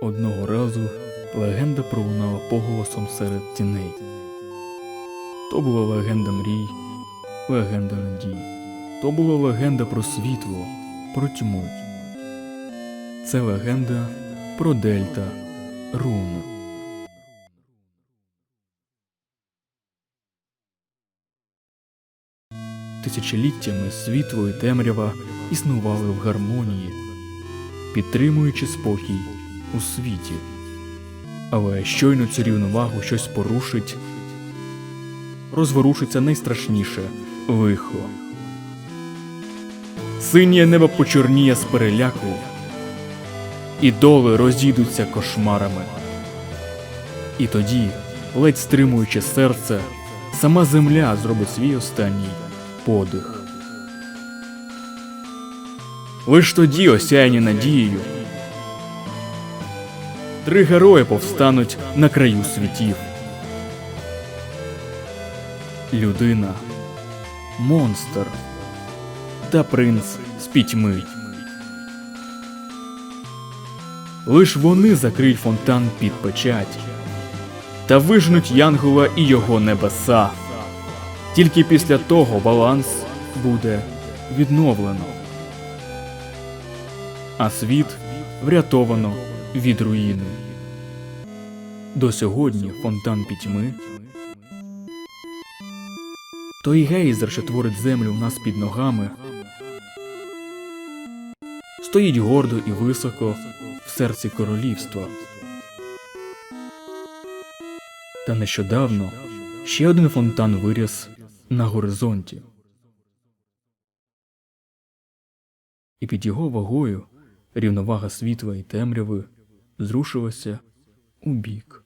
Одного разу легенда пролунала поголосом серед тіней. То була легенда мрій, легенда надій. То була легенда про світло, про тьму. Це легенда про Дельта Руну. Тисячоліттями світло і темрява існували в гармонії, підтримуючи спокій у світі. Але щойно цю рівновагу щось порушить, розворушиться найстрашніше лихо. Синє небо почорніє з переляку, і доли розійдуться кошмарами. І тоді, ледь стримуючи серце, сама земля зробить свій останній подих. Лиш тоді, осяяні надією, три герої повстануть на краю світів. Людина, монстр та принц з пітьми. Лиш вони закриють фонтан під печать та вижнуть Янгола і його небеса. Тільки після того баланс буде відновлено, а світ врятовано від руїни. До сьогодні фонтан пітьми той гейзер, що творить землю в нас під ногами, стоїть гордо і високо в серці королівства. Та нещодавно ще один фонтан виріс на горизонті. І під його вагою рівновага світла і темряви зрушилася у бік.